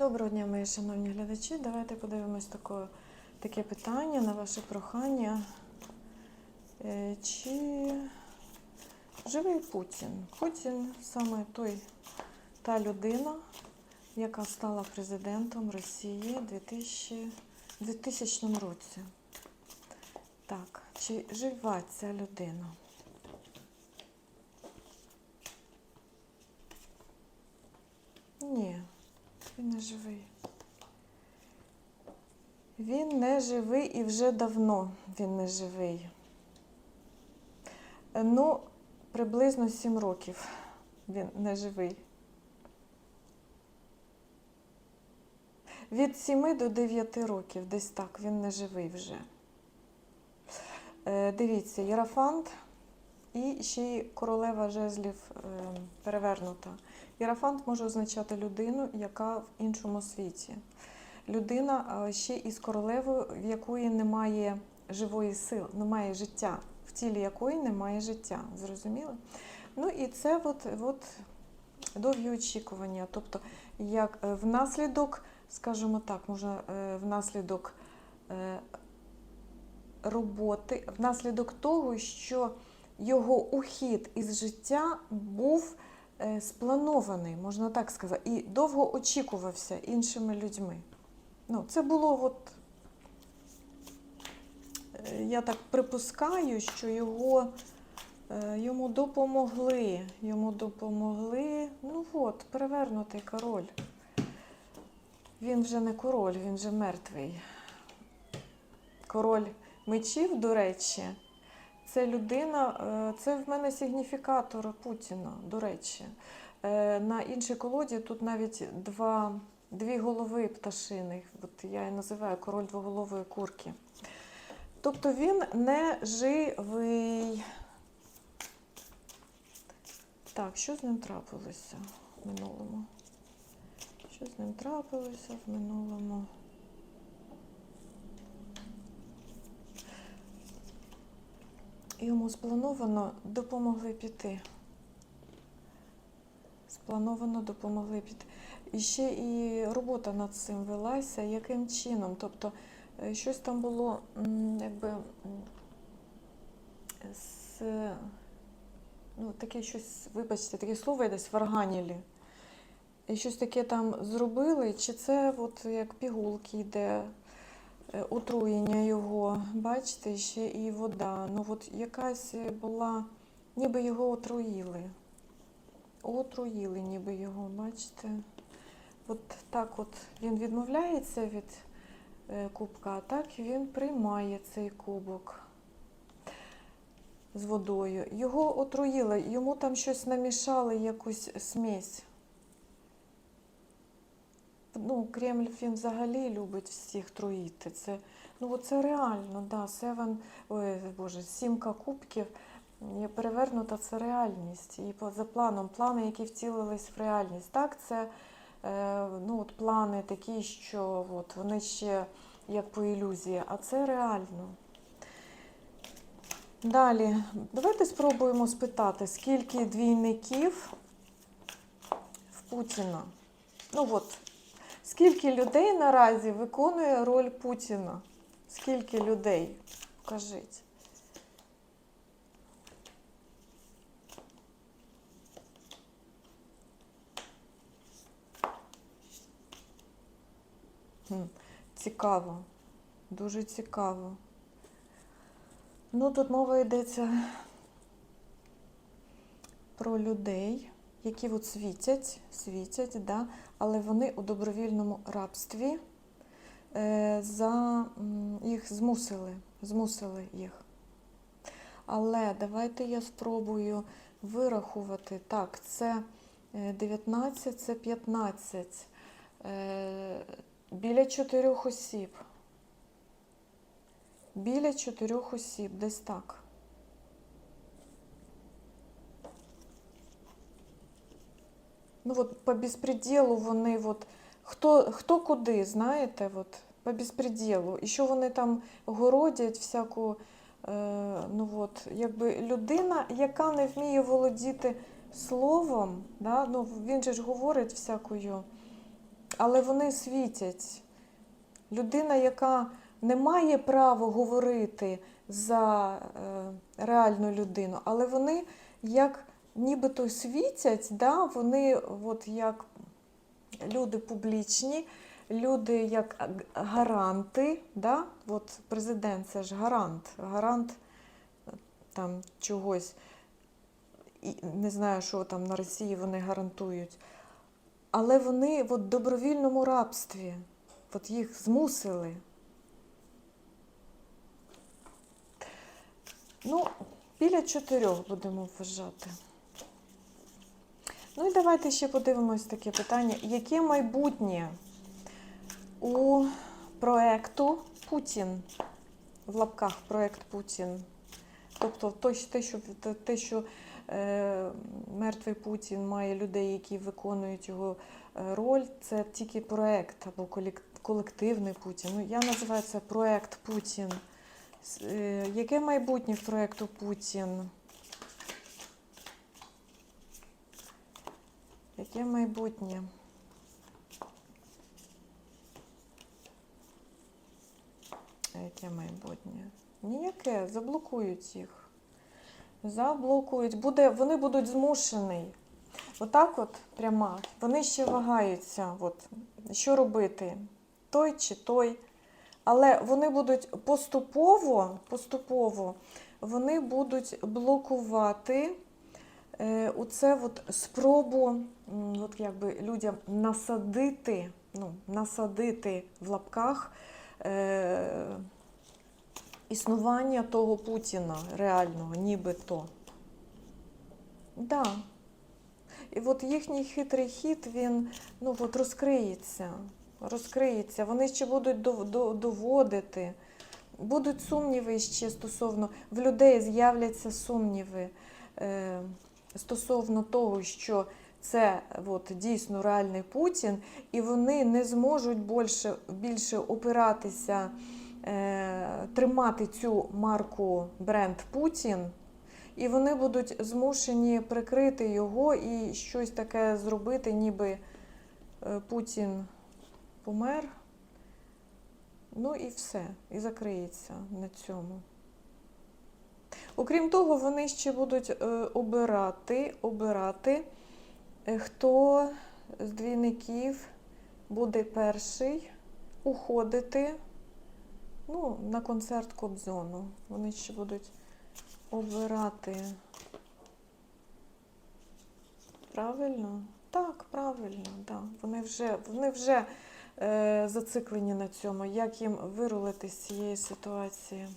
Доброго дня, мої шановні глядачі. Давайте подивимось таке, таке питання на ваше прохання. Е, Чи живий Путін? Путін саме той, та людина, яка стала президентом Росії 2000, 2000 році. Так, чи жива ця людина? Ні, він не живий. Він не живий і вже давно він не живий. Ну, приблизно 7 років він не живий. Від 7 до 9 років, десь так, він не живий вже. Е, Дивіться, Єрафант і ще й королева жезлів е, перевернута. Єрафант може означати людину, яка в іншому світі. Людина е, ще із королевою, в якої немає живої сили, немає життя, в тілі якої немає життя. Зрозуміли? Ну і це от, от довгі очікування. Тобто, як е, внаслідок, скажімо так, можна внаслідок роботи, внаслідок того, що його ухід із життя був е, спланований, можна так сказати, і довго очікувався іншими людьми. Ну, це було от. е, Я так припускаю, що його, е, йому допомогли. Йому допомогли. Ну от, перевернутий король. Він вже не король, він вже мертвий. Король мечів, до речі, це людина, е, це в мене сигніфікатор Путіна, до речі. Е, На іншій колоді тут навіть два, дві голови пташиних. От я і називаю король двоголової курки. Тобто він не живий. Так, що з ним трапилося в минулому? Що з ним трапилося в минулому? Йому сплановано допомогли піти. Сплановано допомогли піти. І ще і робота над цим велася, яким чином. Тобто е, щось там було, якби з, ну, таке щось, вибачте, таке слово я десь варганілі. І щось таке там зробили, чи це от як пігулки йде, отруєння його, бачите, ще і вода. Ну от якась була, ніби його отруїли. Отруїли ніби його, бачите. От так от він відмовляється від е, кубка, а так він приймає цей кубок з водою. Його отруїли, йому там щось намішали, якусь смесь. Ну, Кремль він взагалі любить всіх труїти. Це, ну, це реально, да, Севен, ой, Боже, сімка кубків перевернута це реальність. І за планом, плани, які втілились в реальність. Так, це е, ну, от плани такі, що от, вони ще як по ілюзії, а це реально. Далі, давайте спробуємо спитати, скільки двійників в Путіна. Ну от, скільки людей наразі виконує роль Путіна? Скільки людей? Покажіть. Цікаво, дуже цікаво. Ну, тут мова йдеться про людей, які от світять, світять, да, але вони у добровільному рабстві е, за, їх змусили, змусили їх. Але давайте я спробую вирахувати. Так, це е, 19, це 15. Е, Біля чотирьох осіб. Біля чотирьох осіб, десь так. Ну от по безпреділу вони от, хто, хто куди, знаєте, от, по безпреділу. І що вони там городять всяку, е, ну от, якби людина, яка не вміє володіти словом, да, ну він же ж говорить всякою але вони світять. Людина, яка не має права говорити за е, реальну людину, але вони як нібито світять, да, вони от як люди публічні, люди як гаранти, да, от президент це ж гарант, гарант е, там чогось. І не знаю, що там на Росії вони гарантують. Але вони в добровільному рабстві, от їх змусили. Ну, біля чотирьох будемо вважати. Ну і давайте ще подивимось таке питання. Яке майбутнє у проекту Путін? В лапках проект Путін. Тобто те, що, те, що е, мертвий Путін має людей, які виконують його е, роль, це тільки проект або колективний Путін. Ну, я називаю це проект Путін. Е, Яке майбутнє в проекту Путін? Яке майбутнє? Яке майбутнє? Ніяке, заблокують їх. Заблокують. Буде, вони будуть змушені. Отак от прямо. Вони ще вагаються. От, що робити? Той чи той. Але вони будуть поступово, поступово вони будуть блокувати е, оце от спробу от якби людям насадити, ну, насадити в лапках е, існування того Путіна реального, нібито. Да. І от їхній хитрий хід, він ну, от розкриється. Розкриється. Вони ще будуть дов- до- доводити. Будуть сумніви ще стосовно в людей з'являться сумніви е, стосовно того, що це от, дійсно реальний Путін, і вони не зможуть більше, більше опиратися, е, тримати цю марку бренд Путін. І вони будуть змушені прикрити його і щось таке зробити, ніби е, Путін помер. Ну і все, і закриється на цьому. Окрім того, вони ще будуть е, обирати, обирати, е, хто з двійників буде перший уходити ну, на концерт Кобзону. Вони ще будуть обирати. Правильно? Так, правильно, да. Вони вже, вони вже е, зациклені на цьому, як їм вирулити з цієї ситуації.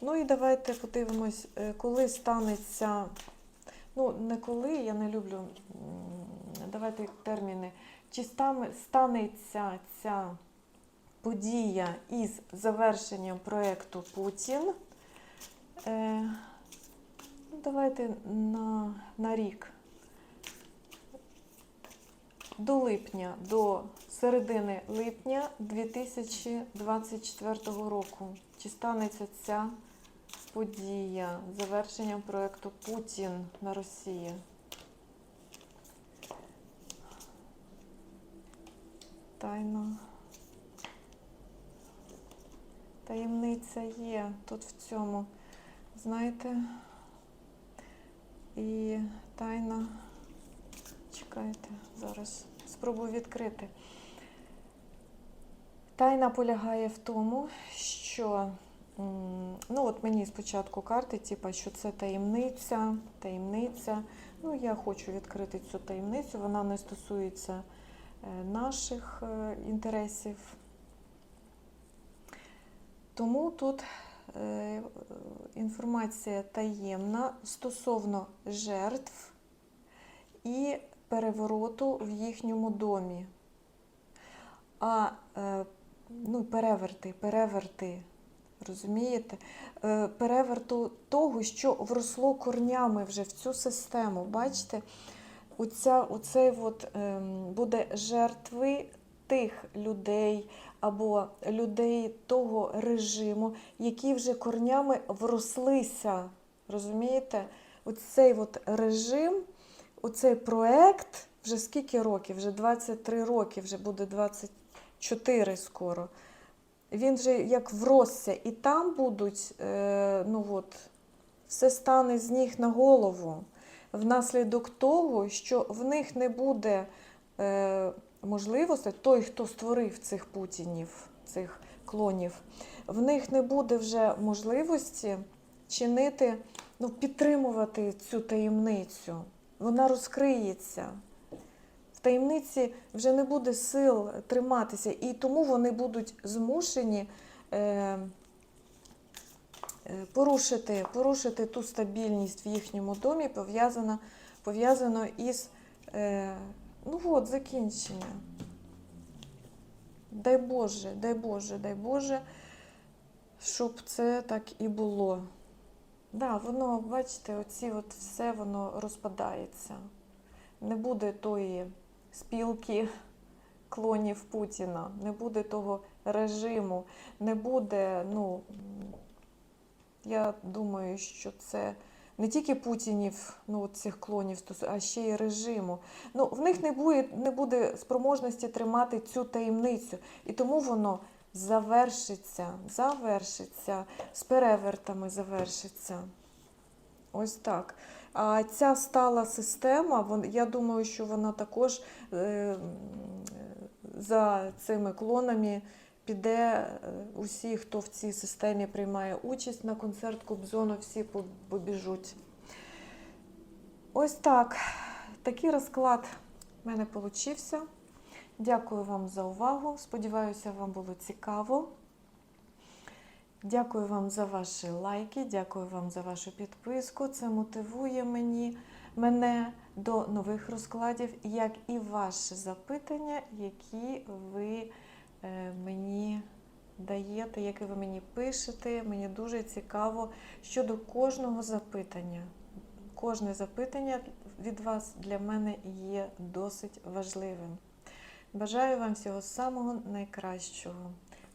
Ну і давайте подивимось, е, коли станеться. Ну, не коли, я не люблю. Давайте терміни. Чи станеться ця подія із завершенням проєкту Путін? Е, ну, давайте на, на рік. До липня, до середини липня 2024 року. Чи станеться ця подія з завершенням проєкту Путін на Росії? Тайна. Таємниця є тут в цьому. Знаєте? І тайна. Чекайте, зараз спробую відкрити. Тайна полягає в тому, що ну от мені спочатку карти, типу, що це таємниця, таємниця. Ну, я хочу відкрити цю таємницю, вона не стосується е, наших е, інтересів. Тому тут е, інформація таємна стосовно жертв і перевороту в їхньому домі. А ну, переверти, переверти, розумієте? Е, Переверту того, що вросло корнями вже в цю систему. Бачите? Оця, оцей от, ем, буде жертви тих людей або людей того режиму, які вже корнями врослися. Розумієте? Оцей от режим оцей проект вже скільки років? Вже 23 роки, вже буде 24 скоро. Він вже як вросся, і там будуть, е, ну от, все стане з ніг на голову внаслідок того, що в них не буде е, можливостей, той, хто створив цих путінів, цих клонів, в них не буде вже можливості чинити, ну, підтримувати цю таємницю. Вона розкриється. В таємниці вже не буде сил триматися, і тому вони будуть змушені е, е, порушити, порушити ту стабільність в їхньому домі, пов'язано, пов'язано із е, ну от, закінчення. Дай Боже, дай Боже, дай Боже, щоб це так і було. Да, воно, бачите, оці от все воно розпадається. Не буде тої спілки клонів Путіна, не буде того режиму, не буде, ну, я думаю, що це не тільки Путінів, ну, цих клонів, а ще й режиму. Ну, в них не буде, не буде спроможності тримати цю таємницю. І тому воно завершиться, завершиться, з перевертами завершиться. Ось так. А ця стала система, я думаю, що вона також е, за цими клонами піде е, усі, хто в цій системі приймає участь на концерт Кобзону, всі побіжуть. Ось так. Такий розклад в мене получився. Дякую вам за увагу. Сподіваюся, вам було цікаво. Дякую вам за ваші лайки, дякую вам за вашу підписку. Це мотивує мені, мене до нових розкладів, як і ваші запитання, які ви е, мені даєте, які ви мені пишете. Мені дуже цікаво щодо кожного запитання. Кожне запитання від вас для мене є досить важливим. Бажаю вам всього самого найкращого.